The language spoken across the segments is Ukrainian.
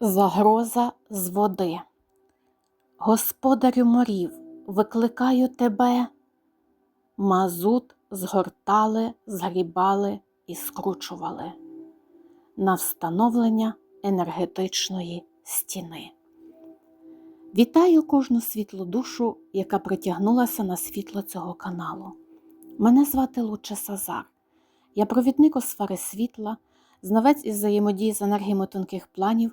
Загроза з води. Господарю морів, викликаю тебе. Мазут згортали, згрібали і скручували на встановлення енергетичної стіни. Вітаю кожну світлу душу, яка притягнулася на світло цього каналу. Мене звати Луче Сазар. Я провідник у сфери світла, знавець із взаємодії з енергіями тонких планів,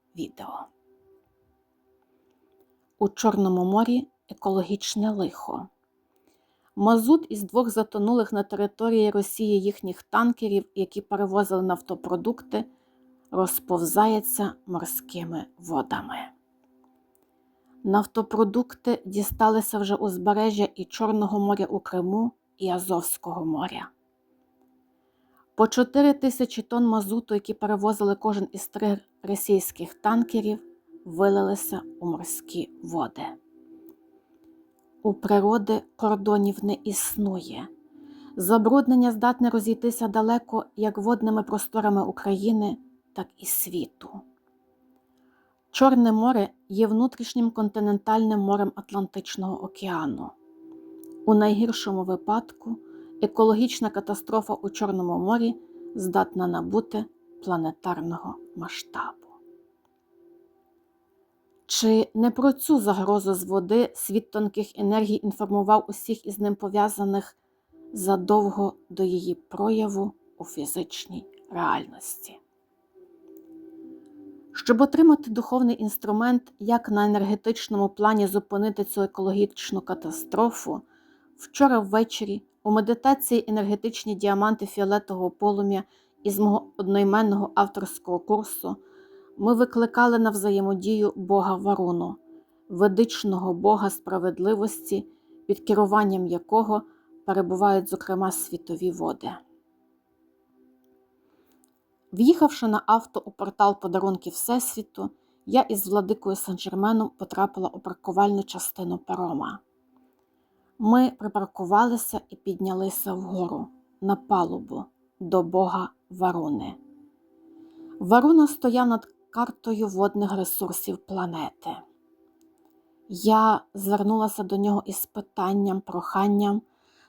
відео. У Чорному морі екологічне лихо. Мазут із двох затонулих на території Росії їхніх танкерів, які перевозили нафтопродукти, розповзається морськими водами. Нафтопродукти дісталися вже узбережжя і Чорного моря у Криму і Азовського моря. По 4 тисячі тонн мазуту, які перевозили кожен із трьох російських танкерів, вилилися у морські води. У природи кордонів не існує. Забруднення здатне розійтися далеко як водними просторами України, так і світу. Чорне море є внутрішнім континентальним морем Атлантичного океану. У найгіршому випадку екологічна катастрофа у Чорному морі здатна набути планетарного масштабу. Чи не про цю загрозу з води світ тонких енергій інформував усіх із ним пов'язаних задовго до її прояву у фізичній реальності? Щоб отримати духовний інструмент, як на енергетичному плані зупинити цю екологічну катастрофу, вчора ввечері у медитації енергетичні діаманти фіолетового полум'я із мого одноіменного авторського курсу ми викликали на взаємодію Бога Варуну, ведичного Бога справедливості, під керуванням якого перебувають, зокрема, світові води. В'їхавши на авто у портал подарунків Всесвіту, я із владикою Сан-Жерменом потрапила у паркувальну частину парома. Ми припаркувалися і піднялися вгору на палубу до Бога Варуни. Варуна стояв над картою водних ресурсів планети. Я звернулася до нього із питанням, проханням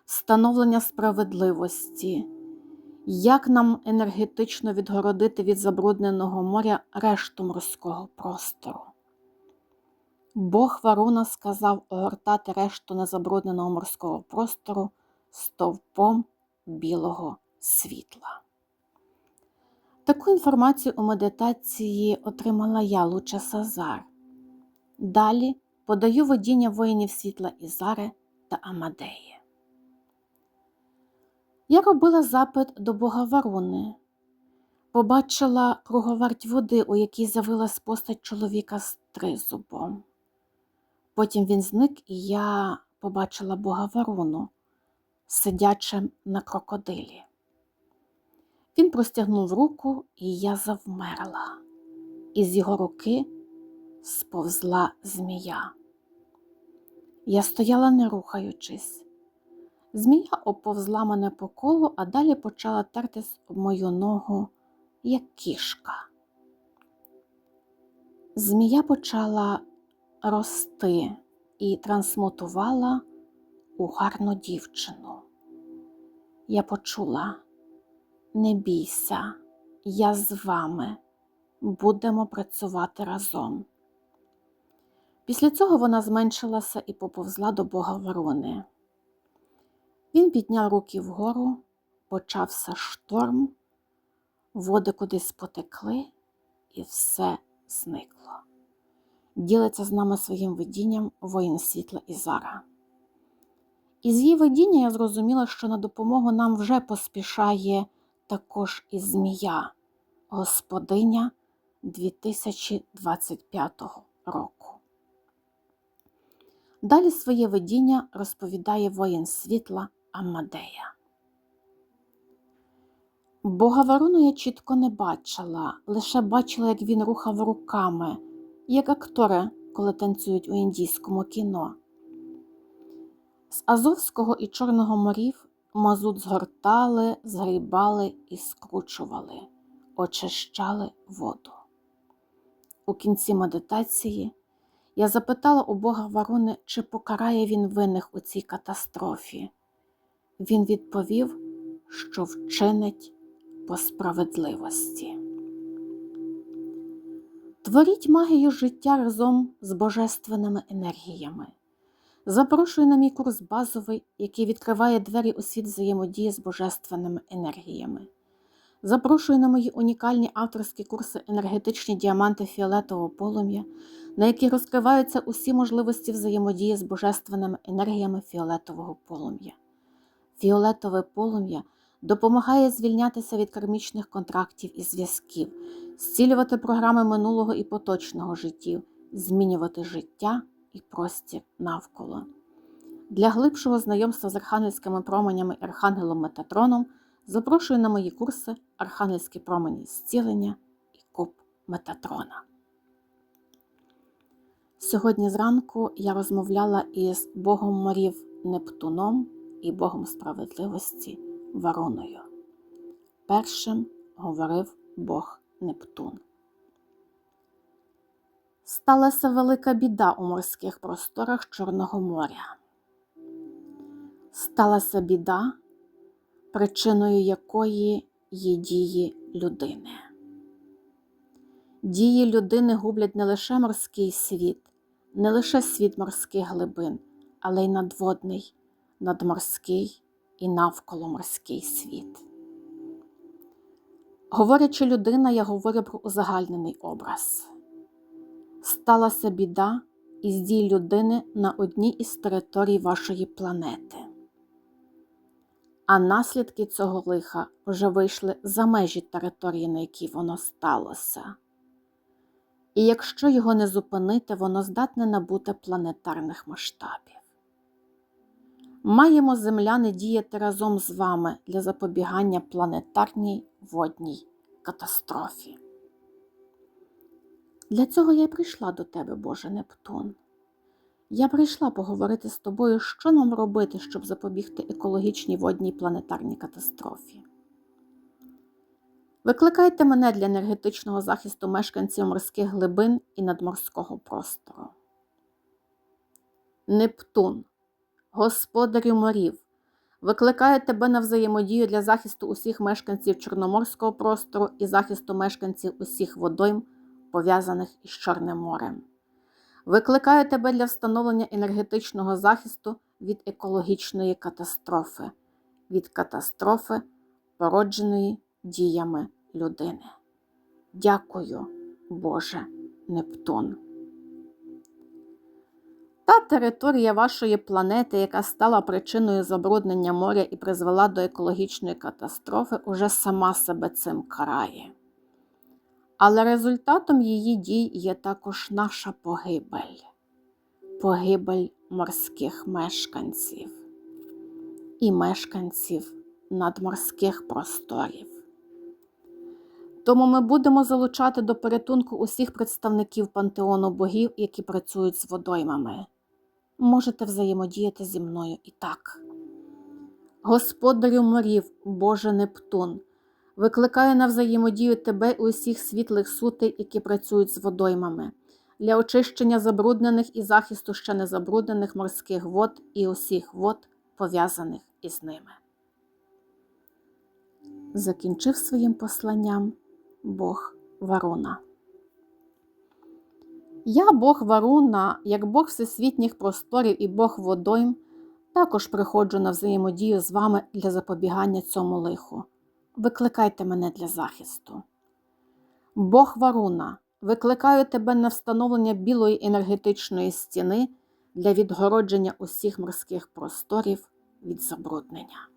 встановлення справедливості, як нам енергетично відгородити від забрудненого моря решту морського простору. Бог Варуна сказав огортати решту незабрудненого морського простору стовпом білого світла. Таку інформацію у медитації отримала я Луча Сазар. Далі подаю водіння воїнів світла Ізари та Амадеї. Я робила запит до Бога Варуни, побачила круговерть води, у якій з'явилась постать чоловіка з тризубом. Потім він зник, і я побачила Бога Варуну, сидячим на крокодилі. Він простягнув руку, і я завмерла. Із його руки сповзла змія. Я стояла, не рухаючись. Змія оповзла мене по колу, а далі почала тертись об мою ногу, як кішка. Змія почала рости і трансмутувала у гарну дівчину. Я почула. Не бійся, я з вами. Будемо працювати разом. Після цього вона зменшилася і поповзла до Бога Ворони. Він підняв руки вгору, почався шторм, води кудись потекли, і все зникло. Ділиться з нами своїм видінням воїн світла Ізара. Із її видіння я зрозуміла, що на допомогу нам вже поспішає також і змія, господиня 2025 року. Далі своє видіння розповідає воїн світла Амадея. Бога Ворону я чітко не бачила, лише бачила, як він рухав руками, як актори, коли танцюють у індійському кіно. З Азовського і Чорного морів мазут згортали, згрібали і скручували, очищали воду. У кінці медитації я запитала у Бога Варуни, чи покарає він винних у цій катастрофі. Він відповів, що вчинить по справедливості. Творіть магію життя разом з божественними енергіями. Запрошую на мій курс базовий, який відкриває двері у світ взаємодії з божественними енергіями. Запрошую на мої унікальні авторські курси енергетичні діаманти фіолетового полум'я, на які розкриваються усі можливості взаємодії з божественними енергіями фіолетового полум'я. Фіолетове полум'я допомагає звільнятися від кармічних контрактів і зв'язків, зцілювати програми минулого і поточного життів, змінювати життя і простір навколо. Для глибшого знайомства з архангельськими променями і архангелом Метатроном запрошую на мої курси Архангельські промені зцілення і куб Метатрона. Сьогодні зранку я розмовляла із Богом морів Нептуном і Богом справедливості Вороною. Першим говорив Бог Нептун. Сталася велика біда у морських просторах Чорного моря. Сталася біда, причиною якої є дії людини. Дії людини гублять не лише морський світ, не лише світ морських глибин, але й надводний, надморський і навколоморський світ. Говорячи людина, я говорю про узагальнений образ. Сталася біда із дій людини на одній із територій вашої планети. А наслідки цього лиха вже вийшли за межі території, на якій воно сталося. І якщо його не зупинити, воно здатне набути планетарних масштабів. Маємо земляни діяти разом з вами для запобігання планетарній водній катастрофі. Для цього я прийшла до тебе, Боже Нептун. Я прийшла поговорити з тобою, що нам робити, щоб запобігти екологічній водній планетарній катастрофі. Викликайте мене для енергетичного захисту мешканців морських глибин і надморського простору. Нептун, господарю морів, викликає тебе на взаємодію для захисту усіх мешканців Чорноморського простору і захисту мешканців усіх водойм, пов'язаних із Чорним морем. Викликаю тебе для встановлення енергетичного захисту від екологічної катастрофи, від катастрофи, породженої діями людини. Дякую, Боже Нептун. Та територія вашої планети, яка стала причиною забруднення моря і призвела до екологічної катастрофи, уже сама себе цим карає. Але результатом її дій є також наша погибель, погибель морських мешканців і мешканців надморських просторів. Тому ми будемо залучати до порятунку усіх представників пантеону богів, які працюють з водоймами. Можете взаємодіяти зі мною і так. Господарю морів, Боже Нептун, викликаю на взаємодію тебе і усіх світлих сутей, які працюють з водоймами, для очищення забруднених і захисту ще не забруднених морських вод і усіх вод, пов'язаних із ними. Закінчив своїм посланням Бог Варуна. Я Бог Варуна, як Бог всесвітніх просторів і Бог водойм, також приходжу на взаємодію з вами для запобігання цьому лиху. Викликайте мене для захисту. Бог Варуна, викликаю тебе на встановлення білої енергетичної стіни для відгородження усіх морських просторів від забруднення.